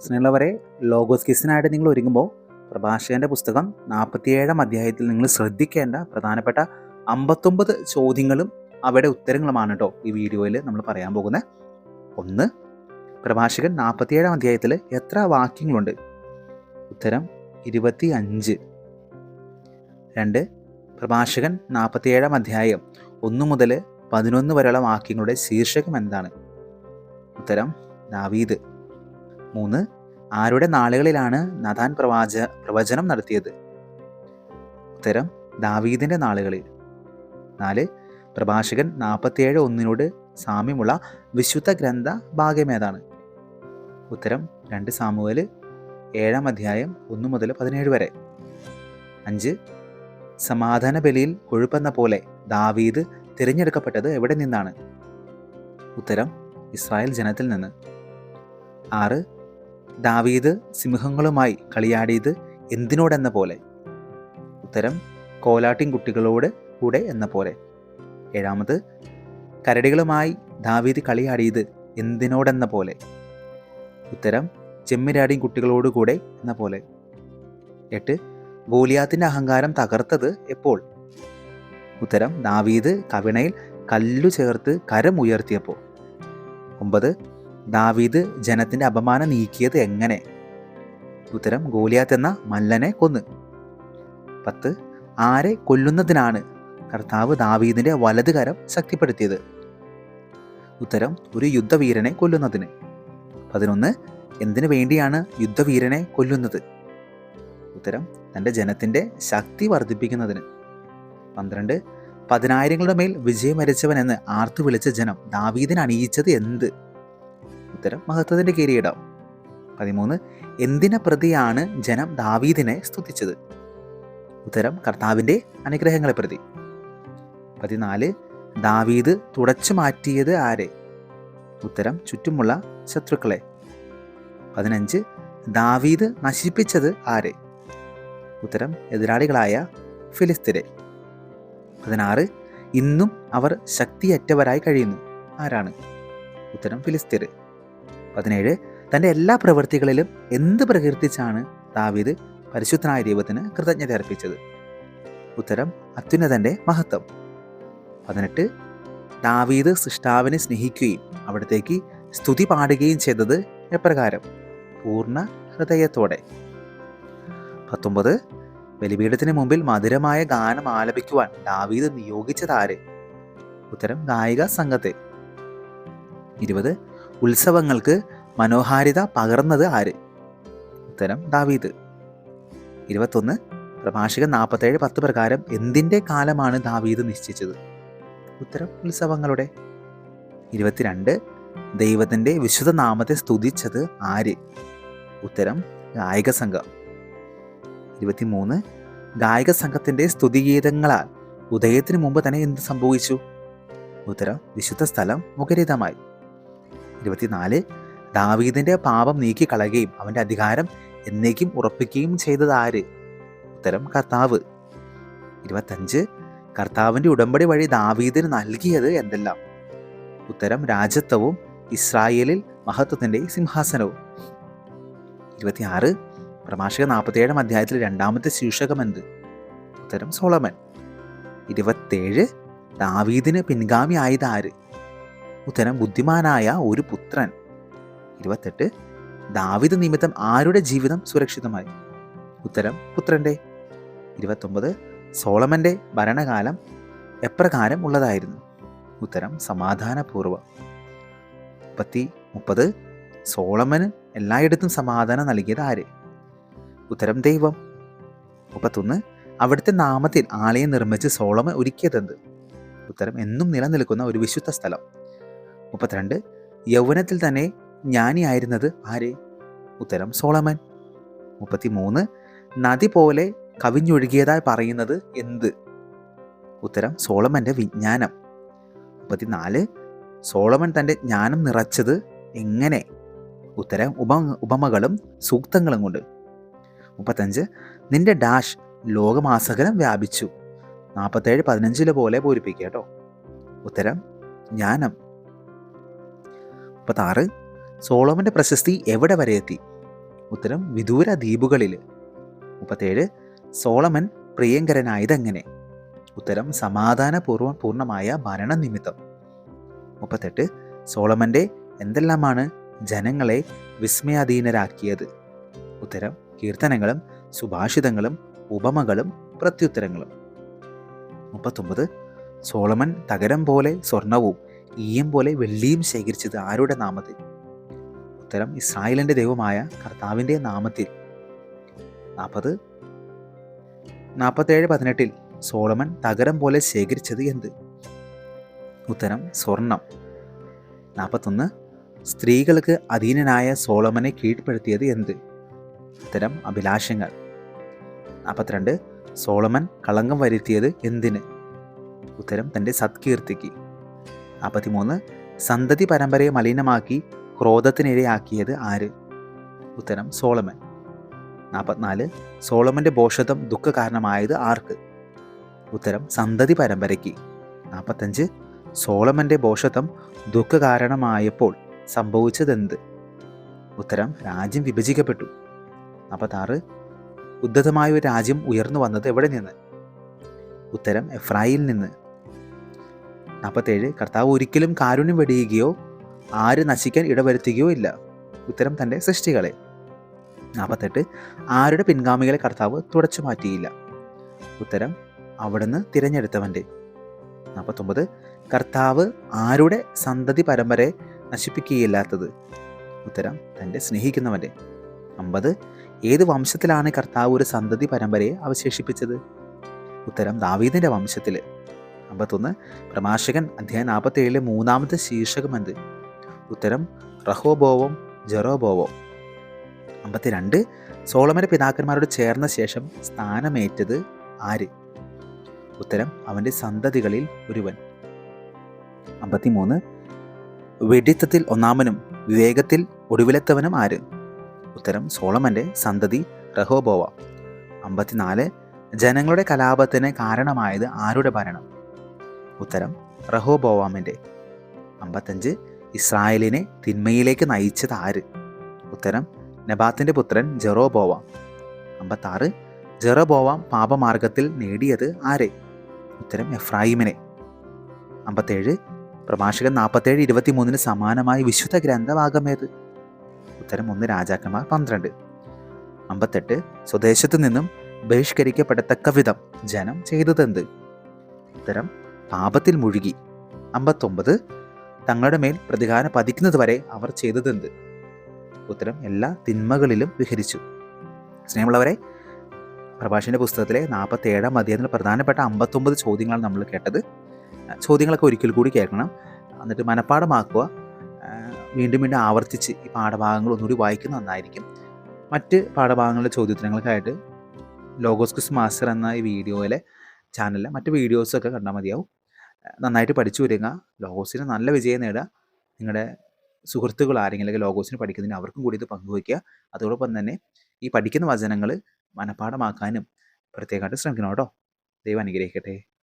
സ്നേഹമുള്ളവരെ ലോഗോസ് കിസിനായിട്ട് നിങ്ങൾ ഒരുങ്ങുമ്പോൾ പ്രഭാഷകന്റെ പുസ്തകം നാൽപ്പത്തിയേഴാം അധ്യായത്തിൽ നിങ്ങൾ ശ്രദ്ധിക്കേണ്ട പ്രധാനപ്പെട്ട അമ്പത്തൊമ്പത് ചോദ്യങ്ങളും അവയുടെ ഉത്തരങ്ങളുമാണ് കേട്ടോ ഈ വീഡിയോയിൽ നമ്മൾ പറയാൻ പോകുന്നത്. ഒന്ന് പ്രഭാഷകൻ നാൽപ്പത്തിയേഴാം അധ്യായത്തിൽ എത്ര വാക്യങ്ങളുണ്ട്? ഉത്തരം ഇരുപത്തി അഞ്ച് രണ്ട് പ്രഭാഷകൻ നാൽപ്പത്തിയേഴാം അധ്യായം ഒന്ന് മുതൽ പതിനൊന്ന് വരെയുള്ള വാക്യങ്ങളുടെ ശീർഷകം എന്താണ്? ഉത്തരം ദാവീദ്. മൂന്ന്. ആരുടെ നാളുകളിലാണ് നഥാൻ പ്രവാച പ്രവചനം നടത്തിയത്? ഉത്തരം ദാവീദിന്റെ നാളുകളിൽ. നാല് പ്രഭാഷകൻ നാൽപ്പത്തിയേഴ് ഒന്നിനോട് സാമ്യമുള്ള വിശുദ്ധ ഗ്രന്ഥ ഭാഗ്യമേതാണ് ഉത്തരം രണ്ട് സാമുവൽ ഏഴാം അധ്യായം ഒന്ന് മുതൽ പതിനേഴ് വരെ. അഞ്ച് സമാധാന ബലിയിൽ കൊഴുപ്പെന്ന പോലെ ദാവീദ് തിരഞ്ഞെടുക്കപ്പെട്ടത് എവിടെ നിന്നാണ്? ഉത്തരം ഇസ്രായേൽ ജനത്തിൽ നിന്ന്. ആറ് ദാവീദ് സിംഹങ്ങളുമായി കളിയാടിയത് എന്തിനോടെന്ന പോലെ? ഉത്തരം കോലാട്ടിൻ കുട്ടികളോട് കൂടെ എന്ന പോലെ. ഏഴാമത് കരടികളുമായി ദാവീദ് കളിയാടിയത് എന്തിനോടെന്ന പോലെ? ഉത്തരം ചെമ്മിരാടിൻ കുട്ടികളോട് കൂടെ എന്ന പോലെ. എട്ട് ഗോലിയാത്തിന്റെ അഹങ്കാരം തകർത്തത് എപ്പോൾ? ഉത്തരം ദാവീദ് കവിണയിൽ കല്ലു ചേർത്ത് കരം ഉയർത്തിയപ്പോൾ ഒമ്പത് ദാവീദ് ജനത്തിന്റെ അപമാനം നീക്കിയത് എങ്ങനെ? ഉത്തരം ഗോലിയാത്ത് എന്ന മല്ലനെ കൊന്ന്. പത്ത് ആരെ കൊല്ലുന്നതിനാണ് കർത്താവ് ദാവീദിന്റെ വലത് കരം ശക്തിപ്പെടുത്തിയത്? ഉത്തരം ഒരു യുദ്ധവീരനെ കൊല്ലുന്നതിന്. പതിനൊന്ന് എന്തിനു വേണ്ടിയാണ് യുദ്ധവീരനെ കൊല്ലുന്നത്? ഉത്തരം തന്റെ ജനത്തിന്റെ ശക്തി വർദ്ധിപ്പിക്കുന്നതിന്. പന്ത്രണ്ട് പതിനായിരങ്ങളുടെ മേൽ വിജയം വരച്ചവൻ എന്ന് ആർത്തു വിളിച്ച ജനം ദാവീദിനെ അണിയിച്ചത് എന്ത്? ഉത്തരം മഹത്വത്തിന്റെ കിരീടം പതിമൂന്ന് എന്തിനെ പ്രതിയാണ് ജനം ദാവീദിനെ സ്തുതിച്ചത്? ഉത്തരം കർത്താവിന്റെ അനുഗ്രഹങ്ങളെ പ്രതി. പതിനാല് ദാവീദ് തുടച്ചു മാറ്റിയത് ആരെ? ഉത്തരം ചുറ്റുമുള്ള ശത്രുക്കളെ. പതിനഞ്ച് ദാവീദ് നശിപ്പിച്ചത് ആരെ? ഉത്തരം എതിരാളികളായ ഫിലിസ്തീനെ പതിനാറ് ഇന്നും അവർ ശക്തിയറ്റവരായി കഴിയുന്നു. ആരാണ്? ഉത്തരം ഫിലിസ്തീർ പതിനേഴ് തന്റെ എല്ലാ പ്രവൃത്തികളിലും എന്ത് പ്രകീർത്തിച്ചാണ് ദാവീദ് പരിശുദ്ധനായ ദൈവത്തിന് കൃതജ്ഞത അർപ്പിച്ചത്? ഉത്തരം അത്യുന്നതന്റെ മഹത്വം. പതിനെട്ട് ദാവീദ് സൃഷ്ടാവിനെ സ്നേഹിക്കുകയും അവിടത്തേക്ക് സ്തുതി പാടുകയും ചെയ്തത് എപ്രകാരം? പൂർണ ഹൃദയത്തോടെ. പത്തൊമ്പത് ബലിപീഠത്തിന് മുമ്പിൽ മധുരമായ ഗാനം ആലപിക്കുവാൻ ദാവീദ് നിയോഗിച്ചതാര് ഉത്തരം ഗായിക സംഘത്തെ. ഇരുപത് ഉത്സവങ്ങൾക്ക് മനോഹാരിത പകർന്നത് ആര്? ഉത്തരം ദാവീദ്. ഇരുപത്തൊന്ന് പ്രഭാഷകൻ നാൽപ്പത്തേഴ് പത്ത് പ്രകാരം എന്തിന്റെ കാലമാണ് ദാവീദ് നിശ്ചയിച്ചത്? ഉത്തരം ഉത്സവങ്ങളുടെ. ഇരുപത്തിരണ്ട് ദൈവത്തിന്റെ വിശുദ്ധ നാമത്തെ സ്തുതിച്ചത് ആര്? ഉത്തരം ഗായക സംഘം. ഇരുപത്തിമൂന്ന് ഗായക സംഘത്തിന്റെ സ്തുതിഗീതങ്ങളാൽ ഉദയത്തിന് മുമ്പ് തന്നെ എന്ത് സംഭവിച്ചു? ഉത്തരം വിശുദ്ധ സ്ഥലം മുഖരിതമായി. ഇരുപത്തിനാല് ദാവീദിന്റെ പാപം നീക്കി കളയുകയും അവന്റെ അധികാരം എന്നേക്കും ഉറപ്പിക്കുകയും ചെയ്തത് ആര്? ഉത്തരം കർത്താവ്. ഇരുപത്തഞ്ച് കർത്താവിന്റെ ഉടമ്പടി വഴി ദാവീദിന് നൽകിയത് എന്തെല്ലാം? ഉത്തരം രാജത്വവും ഇസ്രായേലിൽ മഹത്വത്തിന്റെ സിംഹാസനവും. ഇരുപത്തിയാറ് പ്രഭാഷക നാൽപ്പത്തിയേഴാം അധ്യായത്തിൽ രണ്ടാമത്തെ ശീർഷകം എന്ത്? ഉത്തരം സോളമൻ. ഇരുപത്തേഴ് ദാവീദിന് പിൻഗാമി ആയത് ആര്? ഉത്തരം ബുദ്ധിമാനായ ഒരു പുത്രൻ. ഇരുപത്തെട്ട്. ദാവിദ് നിമിത്തം ആരുടെ ജീവിതം സുരക്ഷിതമായി? ഉത്തരം പുത്രന്റെ ഇരുപത്തൊമ്പത്. സോളമന്റെ ഭരണകാലം എപ്രകാരം ഉള്ളതായിരുന്നു? ഉത്തരം സമാധാനപൂർവം. മുപ്പത്തി മുപ്പത്. സോളമന് എല്ലായിടത്തും സമാധാനം നൽകിയത് ആര്? ഉത്തരം ദൈവം. മുപ്പത്തൊന്ന്. അവിടുത്തെ നാമത്തിൽ ആലയം നിർമ്മിച്ച് സോളമൻ ഒരുക്കിയതെന്ത്? ഉത്തരം എന്നും നിലനിൽക്കുന്ന ഒരു വിശുദ്ധ സ്ഥലം. മുപ്പത്തിരണ്ട്. യൗവനത്തിൽ തന്നെ ജ്ഞാനിയായിരുന്നത് ആരെ? ഉത്തരം സോളമൻ. മുപ്പത്തിമൂന്ന്. നദി പോലെ കവിഞ്ഞൊഴുകിയതായി പറയുന്നത് എന്ത്? ഉത്തരം സോളമന്റെ വിജ്ഞാനം. മുപ്പത്തിനാല്. സോളമൻ തന്റെ ജ്ഞാനം നിറച്ചത് എങ്ങനെ? ഉത്തരം ഉപ ഉപമകളും സൂക്തങ്ങളും കൊണ്ട്. മുപ്പത്തഞ്ച്. നിന്റെ ഡാഷ് ലോകമാസകലം വ്യാപിച്ചു. നാൽപ്പത്തേഴ് പതിനഞ്ചിലെ പോലെ പൂരിപ്പിക്കുക കേട്ടോ. ഉത്തരം ജ്ഞാനം. മുപ്പത്താറ്. സോളോമന്റെ പ്രശസ്തി എവിടെ വരെ എത്തി? ഉത്തരം വിദൂര ദ്വീപുകളിൽ മുപ്പത്തേഴ്. സോളമൻ പ്രിയങ്കരനായതെങ്ങനെ ഉത്തരം സമാധാനപൂർവം പൂർണമായ ഭരണ നിമിത്തം മുപ്പത്തെട്ട്. സോളമന്റെ എന്തെല്ലാമാണ് ജനങ്ങളെ വിസ്മയാധീനരാക്കിയത്? ഉത്തരം കീർത്തനങ്ങളും സുഭാഷിതങ്ങളും ഉപമകളും പ്രത്യുത്തരങ്ങളും. മുപ്പത്തൊമ്പത്. സോളമൻ തകരം പോലെ സ്വർണവും ഈയം പോലെ വെള്ളിയും ശേഖരിച്ചത് ആരുടെ നാമത്തിൽ? ഉത്തരം ഇസ്രായേലിന്റെ ദൈവമായ കർത്താവിന്റെ നാമത്തിൽ. നാൽപ്പത് നാൽപ്പത്തേഴ് പതിനെട്ടിൽ സോളമൻ തകരം പോലെ ശേഖരിച്ചത് എന്ത്? ഉത്തരം സ്വർണം നാൽപ്പത്തൊന്ന് സ്ത്രീകൾക്ക് അധീനനായ സോളമനെ കീഴ്പ്പെടുത്തിയത് എന്ത്? ഉത്തരം അഭിലാഷങ്ങൾ. നാൽപ്പത്തിരണ്ട് സോളമൻ കളങ്കം വരുത്തിയത് എന്തിന്? ഉത്തരം തന്റെ സത്കീർത്തിക്ക്. നാൽപ്പത്തിമൂന്ന് സന്തതി പരമ്പരയെ മലിനമാക്കി ക്രോധത്തിനിരയാക്കിയത് ആര്? ഉത്തരം സോളമൻ. നാൽപ്പത്തിനാല് സോളമന്റെ ബോഷത്വം ദുഃഖ കാരണമായത് ആർക്ക്? ഉത്തരം സന്തതി പരമ്പരയ്ക്ക്. നാൽപ്പത്തഞ്ച് സോളമന്റെ ബോഷത്വം ദുഃഖ കാരണമായപ്പോൾ സംഭവിച്ചതെന്ത്? ഉത്തരം രാജ്യം വിഭജിക്കപ്പെട്ടു. നാൽപ്പത്താറ് ഉദ്ധതമായ ഒരു രാജ്യം ഉയർന്നു വന്നത് എവിടെ നിന്ന്? ഉത്തരം എഫ്രായിൽ നിന്ന്. നാൽപ്പത്തേഴ് കർത്താവ് ഒരിക്കലും കാരുണ്യം വെടിയുകയോ ആര് നശിക്കാൻ ഇടവരുത്തുകയോ ഇല്ല. ഉത്തരം തന്റെ സൃഷ്ടികളെ. നാൽപ്പത്തെട്ട് ആരുടെ പിൻഗാമികളെ കർത്താവ് തുടച്ചു മാറ്റിയില്ല? ഉത്തരം അവിടുന്ന് തിരഞ്ഞെടുത്തവന്റെ. നാൽപ്പത്തൊമ്പത് കർത്താവ് ആരുടെ സന്തതി പരമ്പരയെ നശിപ്പിക്കുകയില്ലാത്തത്? ഉത്തരം തന്റെ സ്നേഹിക്കുന്നവന്റെ. അമ്പത് ഏത് വംശത്തിലാണ് കർത്താവ് ഒരു സന്തതി പരമ്പരയെ അവശേഷിപ്പിച്ചത്? ഉത്തരം ദാവീദിന്റെ വംശത്തിൽ അമ്പത്തൊന്ന് പ്രഭാഷകൻ അധ്യായം നാൽപ്പത്തേഴിലെ മൂന്നാമത്തെ ശീർഷകം എന്ത്? ഉത്തരം റഹോബോവം ജെറോബോവം. അമ്പത്തിരണ്ട് സോളമന്റെ പിതാക്കന്മാരോട് ചേർന്ന ശേഷം സ്ഥാനമേറ്റത് ആര്? ഉത്തരം അവന്റെ സന്തതികളിൽ ഒരുവൻ. അമ്പത്തിമൂന്ന് വെടിത്തത്തിൽ ഒന്നാമനും വിവേകത്തിൽ ഒടുവിലെത്തവനും ആര്? ഉത്തരം സോളമന്റെ സന്തതി റഹോബോവ. അമ്പത്തിനാല് ജനങ്ങളുടെ കലാപത്തിന് കാരണമായത് ആരുടെ ഭരണം? ഉത്തരം റഹോബോവാമിന്റെ. അമ്പത്തഞ്ച് ഇസ്രായേലിനെ തിന്മയിലേക്ക് നയിച്ചത് ആര്? ഉത്തരം നബാത്തിന്റെ പുത്രൻ ജെറോബോവാം. അമ്പത്താറ് ജെറോബോവാം പാപമാർഗത്തിൽ നേടിയത് ആരെ? ഉത്തരം എഫ്രാഹിമിനെ അമ്പത്തേഴ് പ്രഭാഷകൻ നാൽപ്പത്തേഴ് ഇരുപത്തി മൂന്നിന് സമാനമായ വിശുദ്ധ ഗ്രന്ഥഭാഗമേത്? ഉത്തരം ഒന്ന് രാജാക്കന്മാർ പന്ത്രണ്ട്. അമ്പത്തെട്ട് സ്വദേശത്തു നിന്നും ബഹിഷ്കരിക്കപ്പെടത്തക്ക വിധം ജനം ചെയ്തതെന്ത്? ഉത്തരം പാപത്തിൽ മുഴുകി. അമ്പത്തൊമ്പത് തങ്ങളുടെ മേൽ പ്രതികാരം പതിക്കുന്നതുവരെ അവർ ചെയ്തതെന്ത്? ഉത്തരം എല്ലാ തിന്മകളിലും വിഹരിച്ചു. സ്നേഹമുള്ളവരെ പ്രഭാഷന്റെ പുസ്തകത്തിലെ നാൽപ്പത്തി ഏഴാം അധ്യായത്തിൽ പ്രധാനപ്പെട്ട അമ്പത്തൊമ്പത് ചോദ്യങ്ങളാണ് നമ്മൾ കേട്ടത്. ചോദ്യങ്ങളൊക്കെ ഒരിക്കൽ കൂടി കേൾക്കണം. എന്നിട്ട് മനഃപ്പാടമാക്കുക വീണ്ടും വീണ്ടും ആവർത്തിച്ച് ഈ പാഠഭാഗങ്ങൾ ഒന്നുകൂടി വായിക്കുന്നത് നന്നായിരിക്കും. മറ്റ് പാഠഭാഗങ്ങളുടെ ചോദ്യോത്തരങ്ങൾക്കായിട്ട് ലോഗോസ് ക്വിസ് മാസ്റ്റർ എന്ന ഈ വീഡിയോയിലെ ചാനലിലെ മറ്റ് വീഡിയോസൊക്കെ കണ്ടാൽ മതിയാവും. നന്നായിട്ട് പഠിച്ചു വരിക. ലോഗോസിന് നല്ല വിജയം നേടുക. നിങ്ങളുടെ സുഹൃത്തുക്കൾ ആരെങ്കിലും അല്ലെങ്കിൽ ലോഗോസിന് പഠിക്കുന്നതിന് അവർക്കും കൂടി ഇത് പങ്കുവയ്ക്കുക. അതോടൊപ്പം തന്നെ ഈ പഠിക്കുന്ന വചനങ്ങൾ മനഃപ്പാഠമാക്കാനും പ്രത്യേകമായിട്ട് ശ്രമിക്കണം കേട്ടോ. ദൈവം അനുഗ്രഹിക്കട്ടെ.